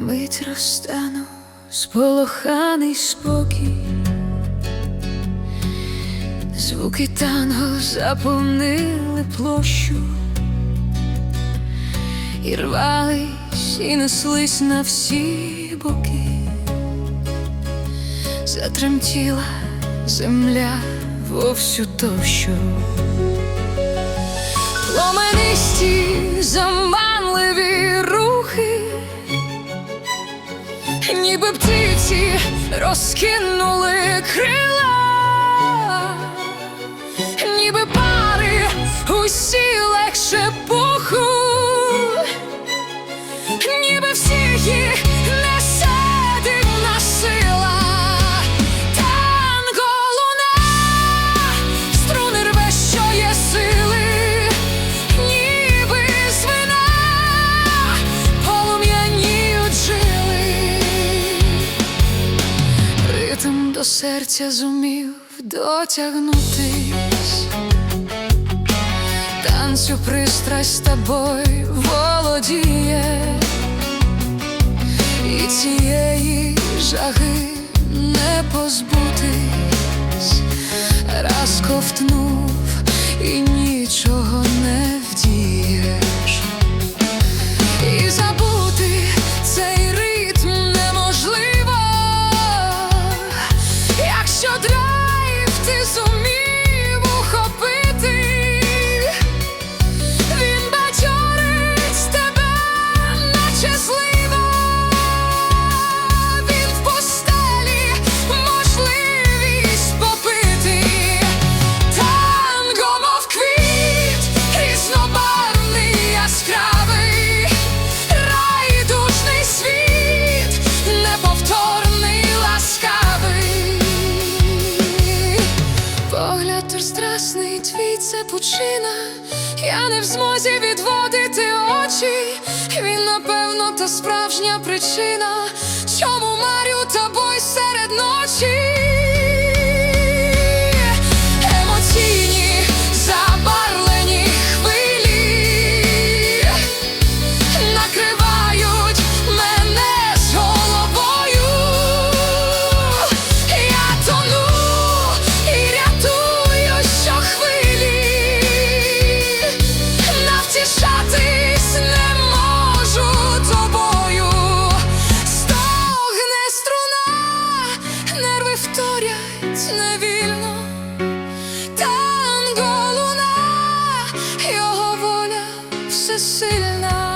Мить розтану сполоханий спокій, звуки танго заповнили площу і рвались, і неслись на всі боки, затремтіла земля вовсю товщу. Пломенисті заманливі ніби птиці розкинули крила, ніби пари усі серця зумів дотягнутись, танцю пристрасть тобою володіє, і цієї жаги не позбутись, раз ковтнув це пучина, я не в змозі відводити очі. Він, напевно, та справжня причина, не вільно, там голуна, його воля всесильна.